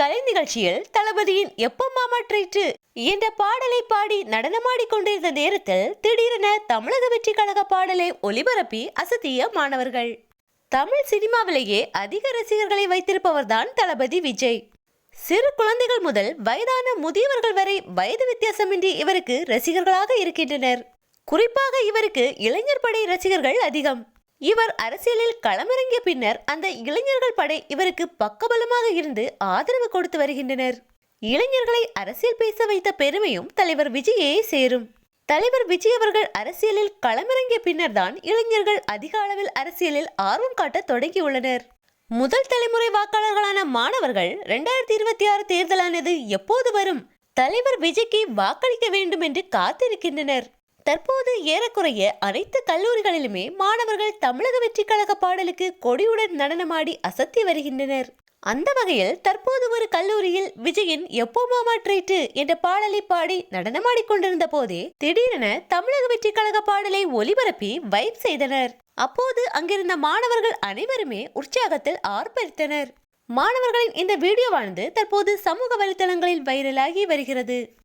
கலை நிகழ்ச்சியில் தளபதியின் எப்போ மாமா ட்ரீட்டு என்ற பாடலை பாடி நடனமாடிக் கொண்டிருந்த நேரத்தில் திடீரென தமிழக வெற்றி கழக பாடலை ஒலிபரப்பி அசத்திய மாணவர்கள். தமிழ் சினிமாவிலேயே அதிக ரசிகர்களை வைத்திருப்பவர்தான் தளபதி விஜய். சிறு குழந்தைகள் முதல் வயதான முதியவர்கள் வரை வயது வித்தியாசமின்றி இவருக்கு ரசிகர்களாக இருக்கின்றனர். குறிப்பாக இவருக்கு இளைஞர் படை ரசிகர்கள் அதிகம். இவர் அரசியலில் களமிறங்கிய பின்னர் அந்த இளைஞர்கள் படை இவருக்கு பக்கபலமாக இருந்து ஆதரவு கொடுத்து வருகின்றனர். இளைஞர்களை அரசியல் பேச வைத்த பெருமையும் தலைவர் விஜயே சேரும். தலைவர் விஜய் அவர்கள் அரசியலில் களமிறங்கிய பின்னர்தான் இளைஞர்கள் அதிக அளவில் அரசியலில் ஆர்வம் காட்ட தொடங்கியுள்ளனர். முதல் தலைமுறை வாக்காளர்களான மாணவர்கள் இரண்டாயிரத்தி இருபத்தி ஆறு தேர்தலானது எப்போது வரும்? தலைவர் விஜய்க்கு வாக்களிக்க வேண்டும் என்று காத்திருக்கின்றனர். தற்போது ஏறக்குறைய அனைத்து கல்லூரிகளிலுமே மாணவர்கள் தமிழக வெற்றி கழக பாடலுக்கு கொடியுடன் நடனமாடி அசத்தி வருகின்றனர். அந்த வகையில் தற்போது ஒரு கல்லூரியில் விஜயின் எப்போ மாமா ட்ரீட்டு என்ற பாடலை பாடி நடனமாடிக் கொண்டிருந்த போதே திடீரென தமிழக வெற்றி கழக பாடலை ஒலிபரப்பி வைப் செய்தனர். அப்போது அங்கிருந்த மாணவர்கள் அனைவருமே உற்சாகத்தில் ஆர்ப்பரித்தனர். மாணவர்களின் இந்த வீடியோவானது தற்போது சமூக வலைதளங்களில் வைரலாகி வருகிறது.